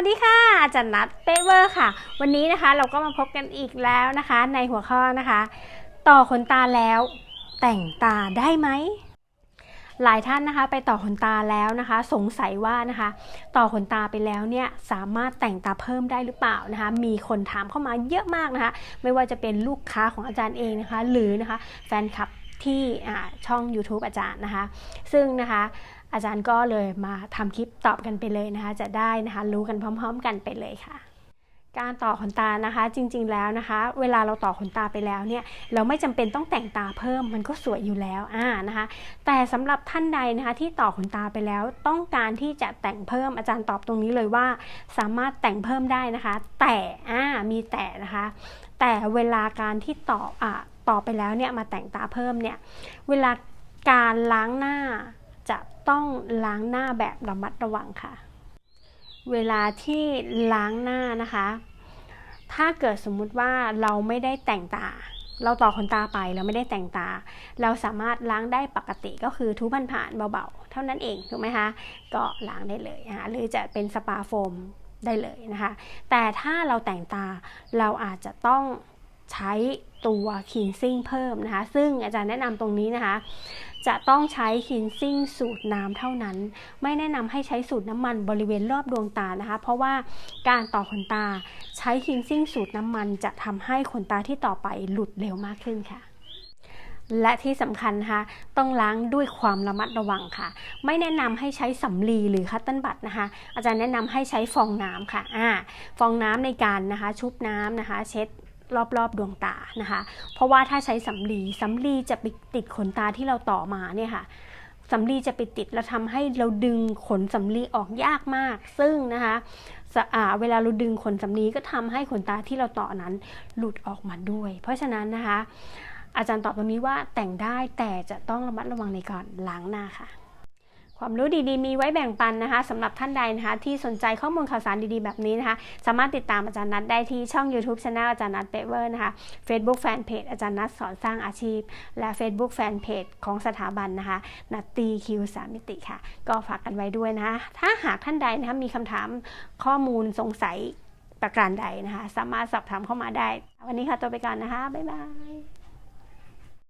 วัสดีค่ะ อาจารย์นัทเปเวอร์ค่ะ วันนี้นะคะเราก็มาพบกันอีกแล้วนะคะ ในหัวข้อนะคะ ต่อขนตาแล้ว แต่งตาได้ไหม หลายท่านนะคะ ไปต่อขนตาแล้วนะคะ สงสัยว่านะคะ ต่อขนตาไปแล้วเนี่ยสามารถแต่งตาเพิ่มได้หรือเปล่านะคะ มีคนถามเข้ามาเยอะมากนะคะ ไม่ว่าจะเป็นลูกค้าของอาจารย์เองนะคะ หรือนะคะ แฟนคลับ ที่ช่อง YouTube อาจารย์นะคะ ซึ่งนะคะอาจารย์ก็เลยมาทำคลิปตอบกันไปเลยนะคะ จะได้นะคะรู้กันพร้อม ๆ กันไปเลยค่ะการต่อขนตานะคะจริงๆแล้วนะคะ เวลาเราต่อขนตาไปแล้วเนี่ยเราไม่จำเป็นต้องแต่งตาเพิ่มมันก็สวยอยู่แล้วอ่านะคะ แต่สำหรับท่านใดนะคะที่ต่อขนตาไปแล้วต้องการที่จะแต่งเพิ่มอาจารย์ตอบตรงนี้เลยว่า สามารถแต่งเพิ่มได้นะคะ แต่อ่ามีแต่นะคะ แต่เวลาการที่ต่ออ่า ต่อไปแล้วเนี่ยมาแต่งตาเพิ่มเนี่ยเวลาการล้างหน้าจะต้องล้างหน้าแบบระมัดระวังค่ะ เวลาที่ล้างหน้านะคะ ถ้าเกิดสมมุติว่าเราไม่ได้แต่งตา เราต่อขนตาไปเราไม่ได้แต่งตา เราสามารถล้างได้ปกติก็คือทูผ่านผ่านๆเบาๆ เท่านั้นเองถูกไหมคะ ก็ล้างได้เลยนะคะหรือจะเป็นสปาโฟมได้เลยนะคะ แต่ถ้าเราแต่งตาเราอาจจะต้อง ใช้ตัวคินซิ่งเพิ่มนะคะ ซึ่งอาจารย์แนะนำตรงนี้นะคะ จะต้องใช้คินซิ่งสูตรน้ำเท่านั้น ไม่แนะนำให้ใช้สูตรน้ำมันบริเวณรอบดวงตานะคะ เพราะว่าการต่อขนตาใช้คินซิ่งสูตรน้ำมันจะทำให้ขนตาที่ต่อไปหลุดเร็วมากขึ้นค่ะและที่สำคัญนะคะต้องล้างด้วยความระมัดระวังค่ะ ไม่แนะนำให้ใช้สำลีหรือคัตเติ้ลบัตนะคะ อาจารย์แนะนำให้ใช้ฟองน้ำค่ะอ่าฟองน้ำในการนะคะ ชุบน้ำนะคะ เช็ด รอบๆดวงตานะคะ เพราะว่าถ้าใช้สำลีสำลีจะไปติดขนตาที่เราต่อมาเนี่ยค่ะสำลีจะไปติดแล้วทำให้เราดึงขนสำลีออกยากมาก ซึ่งนะคะสะอาเวลาเราดึงขนสำลีก็ทำให้ขนตาที่เราต่อนั้นหลุดออกมาด้วย เพราะฉะนั้นนะคะ อาจารย์ตอบตรงนี้ว่าแต่งได้แต่จะต้องระมัดระวังในการล้างหน้าค่ะ ความรู้ดีๆ มีไว้แบ่งปันนะคะสำหรับท่านใดนะคะ ที่สนใจข้อมูลข่าวสารดีๆ แบบนี้นะคะ สามารถติดตามอาจารย์นัทได้ที่ช่อง YouTube Channel อาจารย์นัทเปเวอร์นะคะ Facebook Fanpage อาจารย์นัทสอนสร้างอาชีพ และ Facebook Fanpage ของสถาบันนะคะนัตตีคิวสามิติค่ะ ก็ฝากกันไว้ด้วยนะคะ ถ้าหากท่านใดนะคะมีคำถามข้อมูลสงสัยประการใดนะคะ สามารถสอบถามเข้ามาได้ วันนี้ค่ะตัวไปก่อนนะคะบ๊ายบาย